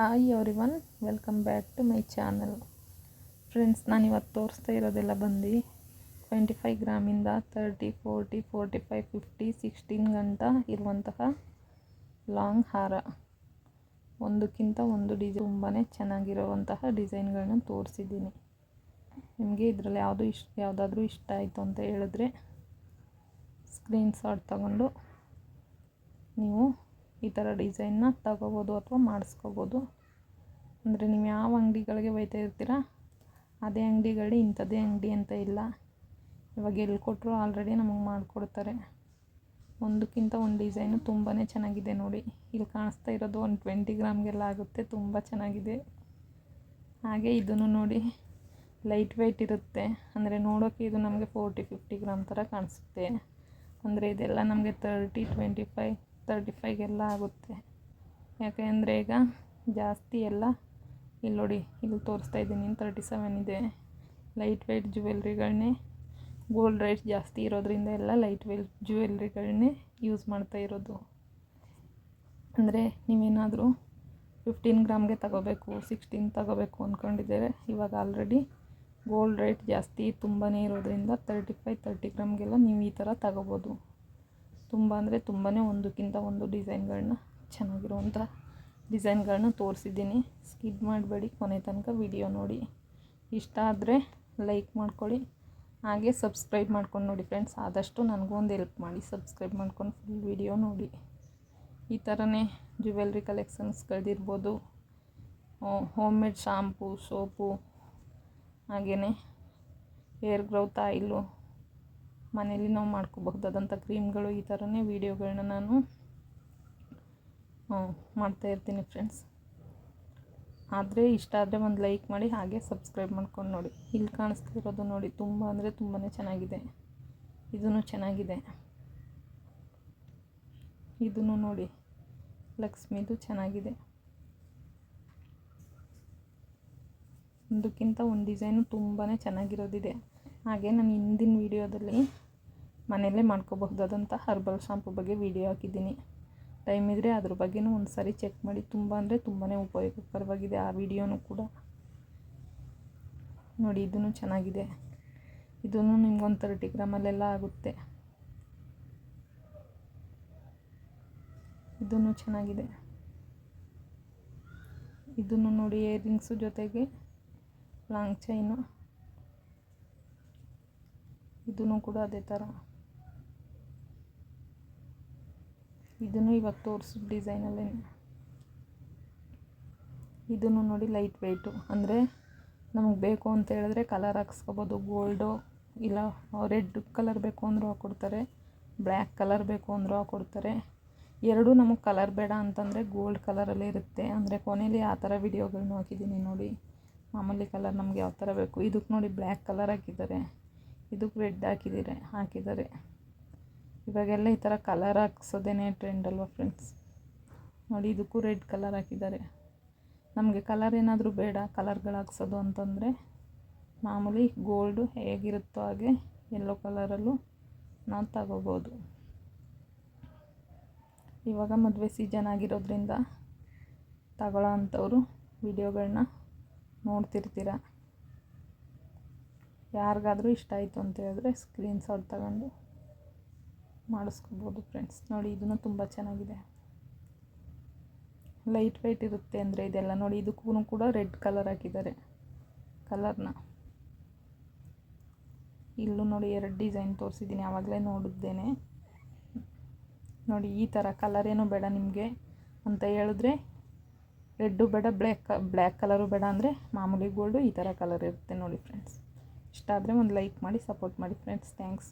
Hi everyone welcome back to my channel friends ನಾನಿವತ್ತು ತೋರಿಸ್ತಾ ಇರೋದೆಲ್ಲ ಬಂದು twenty five ಗ್ರಾಮಿಂದ thirty forty forty five fifty sixteen ಗಂಟ ಇರುವಂತಹ ಲಾಂಗ್ ಹಾರ. ಒಂದಕ್ಕಿಂತ ಒಂದು ಡಿಸೈನ್ ತುಂಬಾ ಚೆನ್ನಾಗಿರುವಂತಹ ಡಿಸೈನ್ಗಳನ್ನ ತೋರಿಸಿದ್ದೀನಿ. ನಿಮಗೆ ಇದರಲ್ಲಿ ಯಾವುದು ಇಷ್ಟ ಯಾವುದಾದ್ರೂ ಇಷ್ಟ ಆಯಿತು ಅಂತ ಹೇಳಿದ್ರೆ ಸ್ಕ್ರೀನ್ಶಾಟ್ ತಗೊಂಡು ನೀವು ಈ ಥರ ಡಿಸೈನ್ನ ತಗೋಬೋದು ಅಥವಾ ಮಾಡಿಸ್ಕೋಬೋದು. ಅಂದರೆ ನೀವು ಯಾವ ಅಂಗಡಿಗಳಿಗೆ ಒಯ್ತಾ ಇರ್ತೀರ, ಅದೇ ಅಂಗಡಿಗಳು ಇಂಥದ್ದೇ ಅಂಗಡಿ ಅಂತ ಇಲ್ಲ. ಇವಾಗ ಎಲ್ಲಿ ಕೊಟ್ಟರು ಆಲ್ರೆಡಿ ನಮಗೆ ಮಾಡಿಕೊಡ್ತಾರೆ. ಒಂದಕ್ಕಿಂತ ಒಂದು ಡಿಸೈನು ತುಂಬಾ ಚೆನ್ನಾಗಿದೆ ನೋಡಿ. ಇಲ್ಲಿ ಕಾಣಿಸ್ತಾ ಇರೋದು ಒಂದು ಟ್ವೆಂಟಿ ಗ್ರಾಮ್ಗೆಲ್ಲ ಆಗುತ್ತೆ, ತುಂಬ ಚೆನ್ನಾಗಿದೆ. ಹಾಗೆ ಇದನ್ನು ನೋಡಿ ಲೈಟ್ ವೆಯ್ಟ್ ಇರುತ್ತೆ. ಅಂದರೆ ನೋಡೋಕ್ಕೆ ಇದು ನಮಗೆ ಫೋರ್ಟಿ ಫಿಫ್ಟಿ ಗ್ರಾಮ್ ಥರ ಕಾಣಿಸುತ್ತೆ. ಅಂದರೆ ಇದೆಲ್ಲ ನಮಗೆ ತರ್ಟಿ ಟ್ವೆಂಟಿ ಫೈವ್ ತರ್ಟಿ ಫೈವ್ಗೆಲ್ಲ ಆಗುತ್ತೆ. ಯಾಕೆ ಅಂದರೆ ಈಗ ಜಾಸ್ತಿ ಎಲ್ಲ ಇಲ್ಲಿ ನೋಡಿ, ಇಲ್ಲಿ ತೋರಿಸ್ತಾ ಇದ್ದೀನಿ ತರ್ಟಿ ಸೆವೆನ್ ಇದೆ. ಲೈಟ್ ವೆಯ್ಟ್ ಜ್ಯುವೆಲ್ರಿಗಳನ್ನೇ ಗೋಲ್ಡ್ ರೇಟ್ ಜಾಸ್ತಿ ಇರೋದ್ರಿಂದ ಎಲ್ಲ ಲೈಟ್ ವೆಯ್ಟ್ ಜ್ಯುವೆಲ್ರಿಗಳನ್ನೇ ಯೂಸ್ ಮಾಡ್ತಾ ಇರೋದು. ಅಂದರೆ ನೀವೇನಾದರೂ ಫಿಫ್ಟೀನ್ ಗ್ರಾಮ್ಗೆ ತಗೋಬೇಕು ಸಿಕ್ಸ್ಟೀನ್ ತಗೋಬೇಕು ಅಂದ್ಕೊಂಡಿದ್ದಾರೆ ಇವಾಗ ಆಲ್ರೆಡಿ ಗೋಲ್ಡ್ ರೇಟ್ ಜಾಸ್ತಿ ತುಂಬಾ ಇರೋದ್ರಿಂದ ತರ್ಟಿ ಫೈವ್, ತರ್ಟಿ ಗ್ರಾಮ್ಗೆಲ್ಲ ನೀವು ಈ ಥರ ತಗೋಬೋದು. ತುಂಬ ಅಂದರೆ ತುಂಬಾ ಒಂದಕ್ಕಿಂತ ಒಂದು ಡಿಸೈನ್ಗಳನ್ನ ಚೆನ್ನಾಗಿರುವಂಥ ಡಿಸೈನ್ಗಳನ್ನ ತೋರಿಸಿದ್ದೀನಿ. ಸ್ಕಿಪ್ ಮಾಡಬೇಡಿ, ಕೊನೆ ತನಕ ವಿಡಿಯೋ ನೋಡಿ. ಇಷ್ಟ ಆದರೆ ಲೈಕ್ ಮಾಡ್ಕೊಳ್ಳಿ, ಹಾಗೆ ಸಬ್ಸ್ಕ್ರೈಬ್ ಮಾಡ್ಕೊಂಡು ನೋಡಿ ಫ್ರೆಂಡ್ಸ್. ಆದಷ್ಟು ನನಗೂ ಒಂದು ಹೆಲ್ಪ್ ಮಾಡಿ, ಸಬ್ಸ್ಕ್ರೈಬ್ ಮಾಡ್ಕೊಂಡು ಫುಲ್ ವಿಡಿಯೋ ನೋಡಿ. ಈ ಥರನೇ ಜ್ಯುವೆಲ್ರಿ ಕಲೆಕ್ಷನ್ಸ್ಗಳದಿರ್ಬೋದು ಹೋಮ್ ಮೇಡ್ ಶಾಂಪು ಸೋಪು ಹಾಗೆಯೇ ಹೇರ್ ಗ್ರೋತ್ ಆಯಿಲು ಮನೇಲಿ ನಾವು ಮಾಡ್ಕೋಬಹುದಾದಂಥ ಕ್ರೀಮ್ಗಳು ಈ ಥರನೇ ವೀಡಿಯೋಗಳನ್ನ ನಾನು ಮಾಡ್ತಾಯಿರ್ತೀನಿ ಫ್ರೆಂಡ್ಸ್ ಆದರೆ ಇಷ್ಟ ಆದರೆ ಒಂದು ಲೈಕ್ ಮಾಡಿ, ಹಾಗೆ ಸಬ್ಸ್ಕ್ರೈಬ್ ಮಾಡ್ಕೊಂಡು ನೋಡಿ. ಇಲ್ಲಿ ಕಾಣಿಸ್ತಾ ಇರೋದು ನೋಡಿ, ತುಂಬ ಅಂದರೆ ತುಂಬಾ ಚೆನ್ನಾಗಿದೆ. ಇದೂ ಚೆನ್ನಾಗಿದೆ. ಇದನ್ನು ನೋಡಿ, ಲಕ್ಷ್ಮಿದು ಚೆನ್ನಾಗಿದೆ. ಒಂದಕ್ಕಿಂತ ಒಂದು ಡಿಸೈನು ತುಂಬಾ ಚೆನ್ನಾಗಿರೋದಿದೆ. ಹಾಗೆ ನಾನು ಹಿಂದಿನ ವೀಡಿಯೋದಲ್ಲಿ ಮನೆಯಲ್ಲೇ ಮಾಡ್ಕೋಬಹುದಾದಂಥ ಹರ್ಬಲ್ ಶಾಂಪು ಬಗ್ಗೆ ವಿಡಿಯೋ ಹಾಕಿದ್ದೀನಿ. ಟೈಮ್ ಇದ್ದರೆ ಅದ್ರ ಬಗ್ಗೆನೂ ಒಂದು ಸಾರಿ ಚೆಕ್ ಮಾಡಿ, ತುಂಬ ಅಂದರೆ ತುಂಬಾ ಉಪಯೋಗಕರವಾಗಿದೆ ಆ ವಿಡಿಯೋನೂ ಕೂಡ. ನೋಡಿ ಇದೂ ಚೆನ್ನಾಗಿದೆ. ಇದೂ ನಿಮ್ಗೊಂದು ತರ್ಟಿ ಗ್ರಾಮಲ್ಲೆಲ್ಲ ಆಗುತ್ತೆ. ಇದೂ ಚೆನ್ನಾಗಿದೆ. ಇದನ್ನು ನೋಡಿ ಇಯರಿಂಗ್ಸು ಜೊತೆಗೆ ಲಾಂಗ್ ಚೈನು ಇದೂ ಕೂಡ ಅದೇ ಥರ ಇದನ್ನು ಇವಾಗ ತೋರಿಸಿದ ಡಿಸೈನಲ್ಲೇ. ಇದನ್ನು ನೋಡಿ ಲೈಟ್ ವೆಯ್ಟು ಅಂದರೆ ನಮಗೆ ಬೇಕು ಅಂತ ಹೇಳಿದ್ರೆ ಕಲರ್ ಹಾಕ್ಸ್ಕೋಬೋದು. ಗೋಲ್ಡು ಇಲ್ಲ ರೆಡ್ ಕಲರ್ ಬೇಕು ಅಂದರೂ ಹಾಕ್ಕೊಡ್ತಾರೆ ಬ್ಲ್ಯಾಕ್ ಕಲರ್ ಬೇಕು ಅಂದರೂ ಹಾಕ್ಕೊಡ್ತಾರೆ ಎರಡೂ ನಮಗೆ ಕಲರ್ ಬೇಡ ಅಂತಂದರೆ ಗೋಲ್ಡ್ ಕಲರಲ್ಲೇ ಇರುತ್ತೆ. ಅಂದರೆ ಕೊನೆಯಲ್ಲಿ ಆ ಥರ ವಿಡಿಯೋಗಳನ್ನೂ ಹಾಕಿದ್ದೀನಿ ನೋಡಿ. ಮಾಮೂಲಿ ಕಲರ್ ನಮಗೆ ಯಾವ ಥರ ಬೇಕು? ಇದಕ್ಕೆ ನೋಡಿ ಬ್ಲ್ಯಾಕ್ ಕಲರ್ ಹಾಕಿದ್ದಾರೆ. ಇದಕ್ಕೆ ರೆಡ್ ಹಾಕಿದ್ದಾರೆ ಹಾಕಿದ್ದಾರೆ. ಇವಾಗೆಲ್ಲ ಈ ಥರ ಕಲರ್ ಹಾಕ್ಸೋದೇನೆ ಟ್ರೆಂಡ್ ಅಲ್ವಾ ಫ್ರೆಂಡ್ಸ್ ನೋಡಿ ಇದಕ್ಕೂ ರೆಡ್ ಕಲರ್ ಹಾಕಿದ್ದಾರೆ. ನಮಗೆ ಕಲರ್ ಏನಾದರೂ ಬೇಡ ಕಲರ್ಗಳು ಹಾಕ್ಸೋದು ಅಂತಂದರೆ ಮಾಮೂಲಿ ಗೋಲ್ಡು ಹೇಗಿರುತ್ತೋ ಹಾಗೆ ಎಲ್ಲೋ ಕಲರಲ್ಲೂ ನಾವು ತಗೋಬೋದು. ಇವಾಗ ಮದುವೆ ಸೀಸನ್ ಆಗಿರೋದ್ರಿಂದ ತಗೊಳ್ಳೋ ಅಂಥವ್ರು ವಿಡಿಯೋಗಳನ್ನ ನೋಡ್ತಿರ್ತೀರ? ಯಾರಿಗಾದರೂ ಇಷ್ಟ ಆಯಿತು ಅಂತ ಹೇಳಿದ್ರೆ ಸ್ಕ್ರೀನ್ಶಾಟ್ ತಗೊಂಡು. ಮಾಡಿಸ್ಕೋಬೋದು ಫ್ರೆಂಡ್ಸ್ ನೋಡಿ, ಇದನ್ನು ತುಂಬ ಚೆನ್ನಾಗಿದೆ. ಲೈಟ್ ವೆಯ್ಟ್ ಇರುತ್ತೆ ಅಂದರೆ ಇದೆಲ್ಲ ನೋಡಿ ಇದಕ್ಕೂ ಕೂಡ ರೆಡ್ ಕಲರ್ ಹಾಕಿದ್ದಾರೆ. ಕಲರ್ನ ಇಲ್ಲೂ ನೋಡಿ ಎರಡು ಡಿಸೈನ್ ತೋರಿಸಿದ್ದೀನಿ ಆವಾಗಲೇ ನೋಡಿದ್ದೇನೆ. ನೋಡಿ, ಈ ಥರ ಕಲರ್ ಏನು ಬೇಡ ನಿಮಗೆ ಅಂತ ಹೇಳಿದ್ರೆ ರೆಡ್ಡು ಬೇಡ ಬ್ಲ್ಯಾಕ್ ಬ್ಲ್ಯಾಕ್ ಕಲರು ಬೇಡ ಅಂದರೆ ಮಾಮೂಲಿ ಗೋಲ್ಡು ಈ ಥರ ಕಲರ್ ಇರುತ್ತೆ ನೋಡಿ ಫ್ರೆಂಡ್ಸ್ ಇಷ್ಟ ಆದರೆ ಒಂದು ಲೈಕ್ ಮಾಡಿ ಸಪೋರ್ಟ್ ಮಾಡಿ ಫ್ರೆಂಡ್ಸ್ ಥ್ಯಾಂಕ್ಸ್